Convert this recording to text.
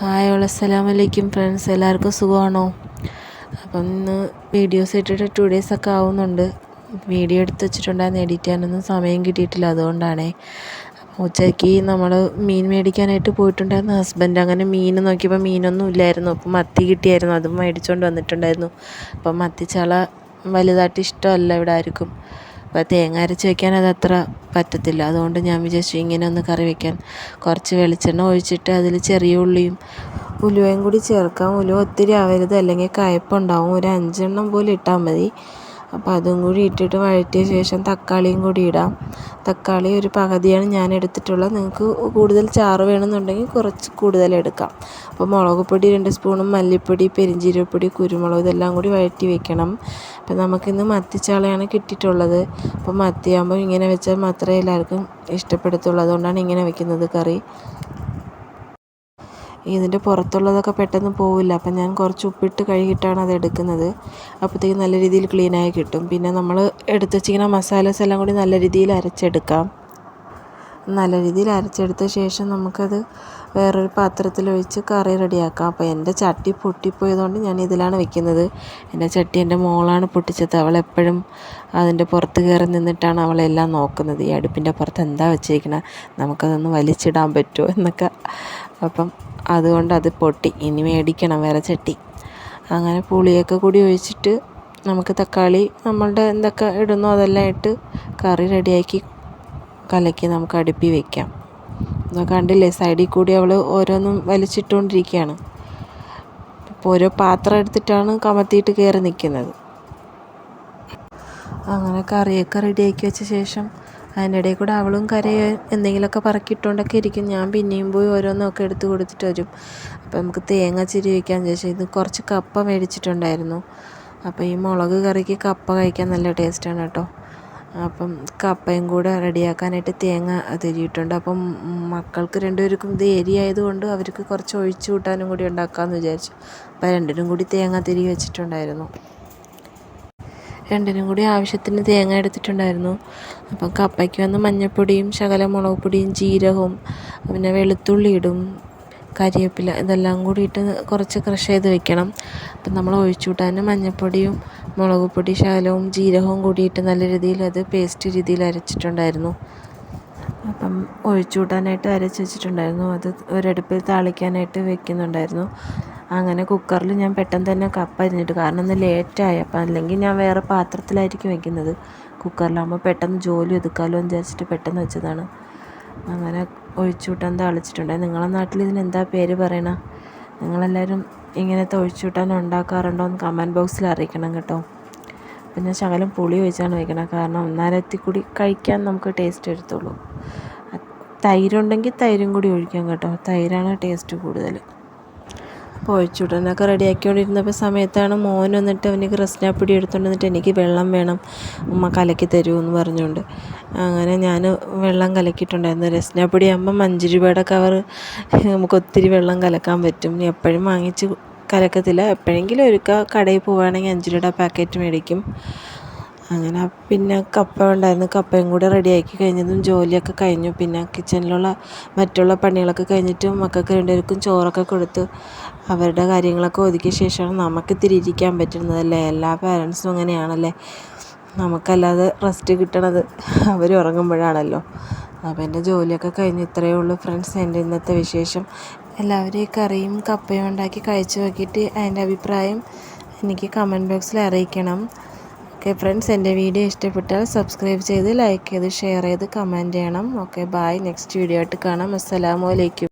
Hi all അസ്സലാമലൈക്കും friends എല്ലാവർക്കും സുഖമാണോ? അപ്പം ഇന്ന് വീഡിയോസ് ഇട്ടിട്ട് ടു ഡേയ്സ് ഒക്കെ ആവുന്നുണ്ട്. വീഡിയോ എടുത്ത് വെച്ചിട്ടുണ്ടായിരുന്നു. എഡിറ്റ് ചെയ്യാനൊന്നും സമയം കിട്ടിയിട്ടില്ല. അതുകൊണ്ടാണേ. ഉച്ചയ്ക്ക് നമ്മൾ മീൻ മേടിക്കാനായിട്ട് പോയിട്ടുണ്ടായിരുന്നു. ഹസ്ബൻഡ് അങ്ങനെ മീൻ നോക്കിയപ്പോൾ മീനൊന്നും ഇല്ലായിരുന്നു. അപ്പം മത്തി കിട്ടിയായിരുന്നു. അതും മേടിച്ചുകൊണ്ട് വന്നിട്ടുണ്ടായിരുന്നു. അപ്പം മത്തിച്ചാള വലുതായിട്ട് ഇഷ്ടമല്ല ഇവിടെ ആർക്കും. അപ്പോൾ തേങ്ങ അരച്ച് വെക്കാൻ അതത്ര പറ്റത്തില്ല. അതുകൊണ്ട് ഞാൻ വിചാരിച്ചു ഇങ്ങനെ ഒന്ന് കറി വെക്കാൻ. കുറച്ച് വെളിച്ചെണ്ണ ഒഴിച്ചിട്ട് അതിൽ ചെറിയ ഉള്ളിയും ഉലുവയും കൂടി ചേർക്കാം. ഉലുവ ഒത്തിരി ആവരുത്. അല്ലെങ്കിൽ കയ്പ്പുണ്ടാവും. ഒരു അഞ്ചെണ്ണം പോലും ഇട്ടാൽ മതി. അപ്പോൾ അതും കൂടി ഇട്ടിട്ട് വഴറ്റിയ ശേഷം തക്കാളിയും കൂടി ഇടാം. തക്കാളി ഒരു പകുതിയാണ് ഞാൻ എടുത്തിട്ടുള്ളത്. നിങ്ങൾക്ക് കൂടുതൽ ചാറ് വേണമെന്നുണ്ടെങ്കിൽ കുറച്ച് കൂടുതൽ എടുക്കാം. അപ്പോൾ മുളക് പൊടി രണ്ട് സ്പൂണും മല്ലിപ്പൊടി പെരിഞ്ചീരപ്പൊടി കുരുമുളക് ഇതെല്ലാം കൂടി വഴറ്റി വെക്കണം. അപ്പോൾ നമുക്കിന്ന് മത്തിച്ചാളയാണ് കിട്ടിയിട്ടുള്ളത്. അപ്പോൾ മത്തിയാകുമ്പോൾ ഇങ്ങനെ വെച്ചാൽ മാത്രമേ എല്ലാവർക്കും ഇഷ്ടപ്പെടത്തുള്ളൂ. അതുകൊണ്ടാണ് ഇങ്ങനെ വെക്കുന്നത് കറി. ഇതിന്റെ പുറത്തുള്ളതൊക്കെ പെട്ടെന്ന് പോവില്ല. അപ്പം ഞാൻ കുറച്ച് ഉപ്പിട്ട് കഴുകിയിട്ടാണ് അത് എടുക്കുന്നത്. അപ്പോഴത്തേക്കും നല്ല രീതിയിൽ ക്ലീനായി കിട്ടും. പിന്നെ നമ്മൾ എടുത്ത് വെച്ചിരിക്കുന്ന മസാലാസ് എല്ലാം കൂടി നല്ല രീതിയിൽ അരച്ചെടുക്കാം. നല്ല രീതിയിൽ അരച്ചെടുത്ത ശേഷം നമുക്കത് വേറൊരു പാത്രത്തിലൊഴിച്ച് കറി റെഡിയാക്കാം. അപ്പോൾ എന്റെ ചട്ടി പൊട്ടിപ്പോയതുകൊണ്ട് ഞാൻ ഇതിലാണ് വെക്കുന്നത്. എന്റെ ചട്ടി എന്റെ മോളാണ് പൊട്ടിച്ചത്. അവളെപ്പോഴും അതിന്റെ പുറത്ത് കയറി നിന്നിട്ടാണ് അവളെല്ലാം നോക്കുന്നത്. ഈ അടുപ്പിന്റെ പുറത്ത് എന്താ വെച്ചിരിക്കണേ? നമുക്കതൊന്ന് വലിച്ചിടാൻ പറ്റുമോ എന്നൊക്കെ. അപ്പം അതുകൊണ്ട് അത് പൊട്ടി. ഇനി മേടിക്കണം വേറെ ചട്ടി. അങ്ങനെ പുളിയൊക്കെ കൂടി ഒഴിച്ചിട്ട് നമുക്ക് തക്കാളി നമ്മളുടെ എന്തൊക്കെ ഇടുന്നോ അതെല്ലാം ഇട്ട് കറി റെഡിയാക്കി കലക്കി നമുക്ക് അടുപ്പി എന്നാൽ കണ്ടില്ലേ സൈഡിൽ കൂടി അവൾ ഓരോന്നും വലിച്ചിട്ടുകൊണ്ടിരിക്കുകയാണ് ഇപ്പോൾ ഓരോ പാത്രം എടുത്തിട്ടാണ് കമത്തിയിട്ട് കയറി നിൽക്കുന്നത് അങ്ങനെ കറിയൊക്കെ റെഡിയാക്കി വെച്ച ശേഷം അതിന്റെ ഇടയിൽ കൂടെ അവളും കരയാൻ എന്തെങ്കിലുമൊക്കെ പറക്കിയിട്ടുകൊണ്ടൊക്കെ ഇരിക്കും. ഞാൻ പിന്നെയും പോയി ഓരോന്നൊക്കെ എടുത്ത് കൊടുത്തിട്ട് വരും. അപ്പോൾ നമുക്ക് തേങ്ങ ചിരി വയ്ക്കാൻ ഇത് കുറച്ച് കപ്പ മേടിച്ചിട്ടുണ്ടായിരുന്നു. അപ്പോൾ ഈ മുളക് കറിക്ക് കപ്പ കഴിക്കാൻ നല്ല ടേസ്റ്റാണ് കേട്ടോ. അപ്പം കപ്പയും കൂടെ റെഡിയാക്കാനായിട്ട് തേങ്ങ തിരിയിട്ടുണ്ട് അപ്പം മക്കൾക്ക് രണ്ടുപേർക്കും ഇത് എരി ആയതുകൊണ്ട് അവർക്ക് കുറച്ച് ഒഴിച്ചു കൂട്ടാനും കൂടി ഉണ്ടാക്കാമെന്ന് വിചാരിച്ചു. അപ്പം രണ്ടിനും കൂടി തേങ്ങ തിരി വെച്ചിട്ടുണ്ടായിരുന്നു. രണ്ടിനും കൂടി ആവശ്യത്തിന് തേങ്ങ എടുത്തിട്ടുണ്ടായിരുന്നു. അപ്പം കപ്പയ്ക്ക് വന്ന് മഞ്ഞൾപ്പൊടിയും ശകലം മുളക് പൊടിയും ജീരകവും പിന്നെ വെളുത്തുള്ളി ഇടും കരിവേപ്പില ഇതെല്ലാം കൂടിയിട്ട് കുറച്ച് ക്രഷ് ചെയ്ത് വെക്കണം. അപ്പം നമ്മൾ ഒഴിച്ചു കൂട്ടാൻ മഞ്ഞൾപ്പൊടിയും മുളക് പൊടി ശകലവും ജീരകവും കൂടിയിട്ട് നല്ല രീതിയിൽ അത് പേസ്റ്റ് രീതിയിൽ അരച്ചിട്ടുണ്ടായിരുന്നു. അപ്പം ഒഴിച്ചു കൂട്ടാനായിട്ട് അരച്ച് വെച്ചിട്ടുണ്ടായിരുന്നു. അത് ഒരടുപ്പിൽ താളിക്കാനായിട്ട് വെക്കുന്നുണ്ടായിരുന്നു. അങ്ങനെ കുക്കറിൽ ഞാൻ പെട്ടെന്ന് തന്നെ കപ്പ അരിഞ്ഞിട്ട്. കാരണം ഇന്ന് ലേറ്റായി അപ്പം അല്ലെങ്കിൽ ഞാൻ വേറെ പാത്രത്തിലായിരിക്കും വെക്കുന്നത്. കുക്കറിലാകുമ്പോൾ പെട്ടെന്ന് ജോലി ഒതുക്കാമല്ലോ എന്ന് വിചാരിച്ചിട്ട് പെട്ടെന്ന് വെച്ചതാണ്. അങ്ങനെ ഒഴിച്ചുകൂട്ടാൻ താളിച്ചിട്ടുണ്ട്. നിങ്ങളുടെ നാട്ടിൽ ഇതിന് എന്താ പേര് പറയണ? നിങ്ങളെല്ലാവരും ഇങ്ങനത്തെ ഒഴിച്ചുകൂട്ടാൻ ഉണ്ടാക്കാറുണ്ടോ എന്ന് കമന്റ് ബോക്സിൽ അറിയിക്കണം കേട്ടോ. പിന്നെ ശകലം പുളി ഒഴിച്ചാണ് വയ്ക്കണം കാരണം ഒന്നാരത്തി കൂടി കഴിക്കാൻ നമുക്ക് ടേസ്റ്റ് എടുത്തുള്ളൂ തൈരുണ്ടെങ്കിൽ തൈരും കൂടി ഒഴിക്കാം കേട്ടോ. തൈരാണ് ടേസ്റ്റ് കൂടുതൽ. ഒഴിച്ചുവിടാനൊക്കെ റെഡിയാക്കിക്കൊണ്ടിരുന്നപ്പോൾ സമയത്താണ് മോൻ വന്നിട്ട് അവനിക്ക് റസ്നാപ്പൊടി എടുത്തുകൊണ്ട് വന്നിട്ട് എനിക്ക് വെള്ളം വേണം ഉമ്മ കലക്കി തരുമെന്ന് പറഞ്ഞുകൊണ്ട് അങ്ങനെ ഞാൻ വെള്ളം കലക്കിയിട്ടുണ്ടായിരുന്നു. രസ്നാപ്പൊടി ആകുമ്പം അഞ്ച് രൂപയുടെ കവർ നമുക്ക് ഒത്തിരി വെള്ളം കലക്കാൻ പറ്റും. എപ്പോഴും വാങ്ങിച്ച് കലക്കത്തില്ല. എപ്പോഴെങ്കിലും ഒരുക്ക കടയിൽ പോവുകയാണെങ്കിൽ അഞ്ച് രൂപയുടെ പാക്കറ്റ് മേടിക്കും. അങ്ങനെ പിന്നെ കപ്പ ഉണ്ടായിരുന്നു. കപ്പയും കൂടെ റെഡിയാക്കി കഴിഞ്ഞതും ജോലിയൊക്കെ കഴിഞ്ഞു. പിന്നെ കിച്ചണിലുള്ള മറ്റുള്ള പണികളൊക്കെ കഴിഞ്ഞിട്ട് മക്കൾക്ക് രണ്ടുപേർക്കും ചോറൊക്കെ കൊടുത്ത്. അവരുടെ കാര്യങ്ങളൊക്കെ ഒതുക്കിയ ശേഷമാണ് നമുക്ക് ഇത്തിരി ഇരിക്കാൻ പറ്റുന്നതല്ലേ? എല്ലാ പാരൻസും അങ്ങനെയാണല്ലേ? നമുക്കല്ലാതെ റെസ്റ്റ് കിട്ടണത് അവർ ഉറങ്ങുമ്പോഴാണല്ലോ. അപ്പോൾ എന്റെ ജോലിയൊക്കെ കഴിഞ്ഞ്. ഇത്രയേ ഉള്ളൂ ഫ്രണ്ട്സ് എന്റെ ഇന്നത്തെ വിശേഷം. എല്ലാവരും ഈ കറിയും കപ്പയും ഉണ്ടാക്കി കഴിച്ചു നോക്കിയിട്ട് അതിന്റെ അഭിപ്രായം എനിക്ക് കമന്റ് ബോക്സിൽ അറിയിക്കണം. ഓക്കെ ഫ്രണ്ട്സ് എന്റെ വീഡിയോ ഇഷ്ടപ്പെട്ടാൽ സബ്സ്ക്രൈബ് ചെയ്ത് ലൈക്ക് ചെയ്ത് ഷെയർ ചെയ്ത് കമന്റ് ചെയ്യണം. ഓക്കെ ബായ് നെക്സ്റ്റ് വീഡിയോ ആയിട്ട് കാണാം. അസ്സലാമു അലൈക്കും